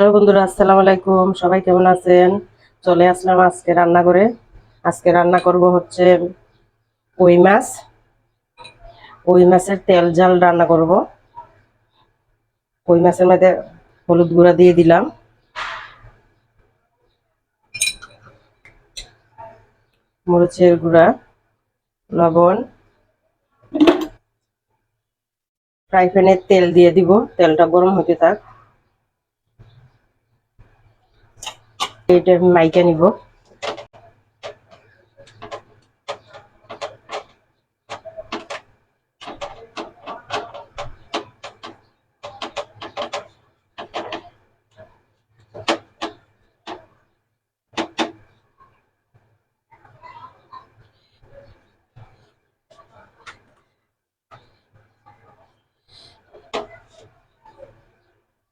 Hello বন্ধুরা, আসসালামু আলাইকুম। সবাই কেমন আছেন? চলে আসলাম আজকে রান্না করে আজকে রান্না করব হচ্ছে কই মাছ। কই মাছের তেল জাল রান্না করব। কই মাছের মধ্যে হলুদ গুঁড়া দিয়ে দিলাম। মরিচের গুঁড়া, লবণ। ফ্রাই প্যানে তেল দিয়ে দিব। তেলটা গরম হতে থাক। এটা মাইকা নিব।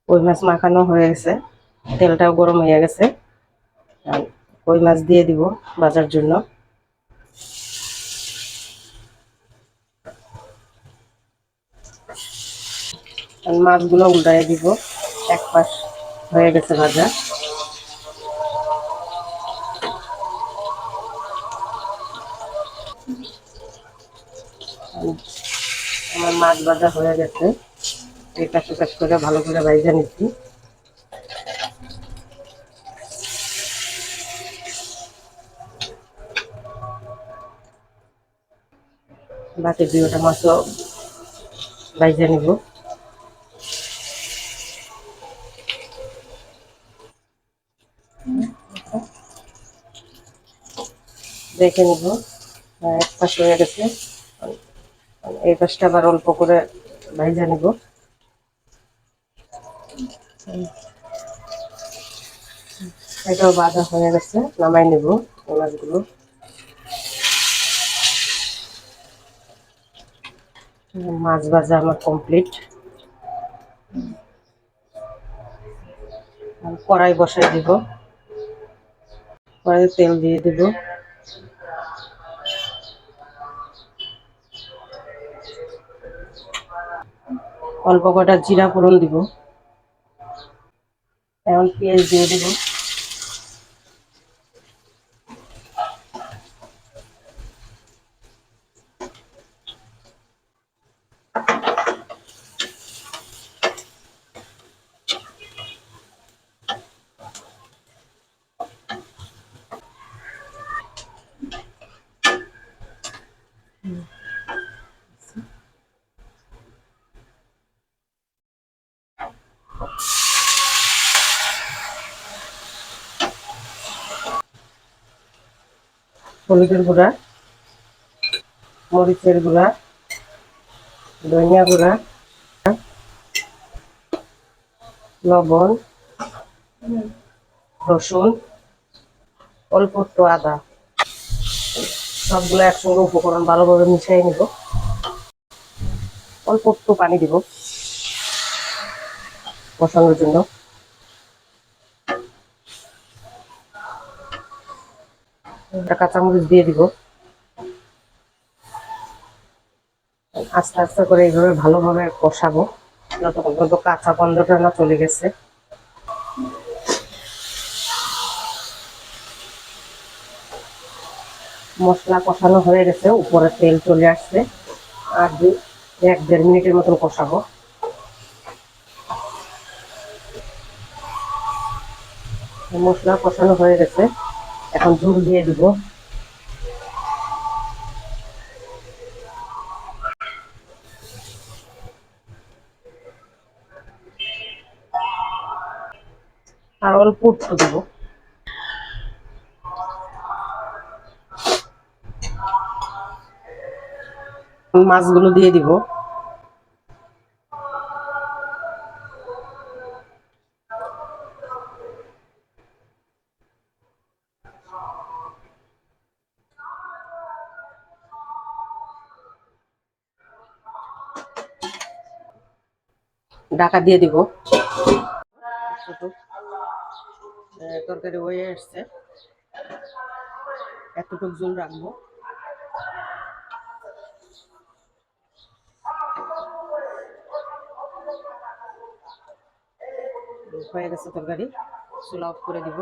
কই মাছ মাখানো হয়ে গেছে। তেলটাও গরম হয়ে গেছে। কই মাছ দিয়ে দিব বাজার জন্য। মাছগুলো উল্টায় দিব, এক পাশ হয়ে গেছে ভাজা। আমার মাছ ভাজা হয়ে গেছে। এই পাশ করে ভালো করে ভাইজা নিচ্ছি। বাকি দুইটা মাছও ভাইজা নিব। দেখে নিব আহ, এক পাশ হয়ে গেছে। এই পাশটা আবার অল্প করে ভাইজা নিব। এটাও বাঁধা হয়ে গেছে নামাই নিব মাছগুলো। মাছ ভাজা আমার কমপ্লিট কড়াই বসাই দিব কড়াই তেল দিয়ে দিব অল্প কটা জিরা ফোড়ন দিব এখন পেঁয়াজ দিয়ে দিব হলুদের গুঁড়া মরিচের গুঁড়া ধনিয়া গুঁড়া লবণ রসুন অল্প একটু আদা। সবগুলো একসঙ্গে উপকরণ ভালোভাবে মিশিয়ে নিব। অল্প একটু পানি দিব বসানোর জন্য। কাঁচামরিচ দিয়ে দিব। আস্তে আস্তে করে এইভাবে ভালোভাবে কষাবো। যতক্ষণ পর্যন্ত কাঁচা গন্ধটা না চলে গেছে। মশলা কষানো হয়ে গেছে, উপরে তেল চলে আসছে। আর দুই এক দেড় মিনিটের মতন কষাবো। মশলা কষানো হয়ে গেছে। এখন ঝুল দিয়ে দিব। আর অল্প উঠতে দেব। মাছগুলো দিয়ে দিব। ঢাকা দিয়ে দিব। তরকারি হয়ে আসছে। এতটুক জল রাখব। হয়ে গেছে তরকারি চুলা অফ করে দিব।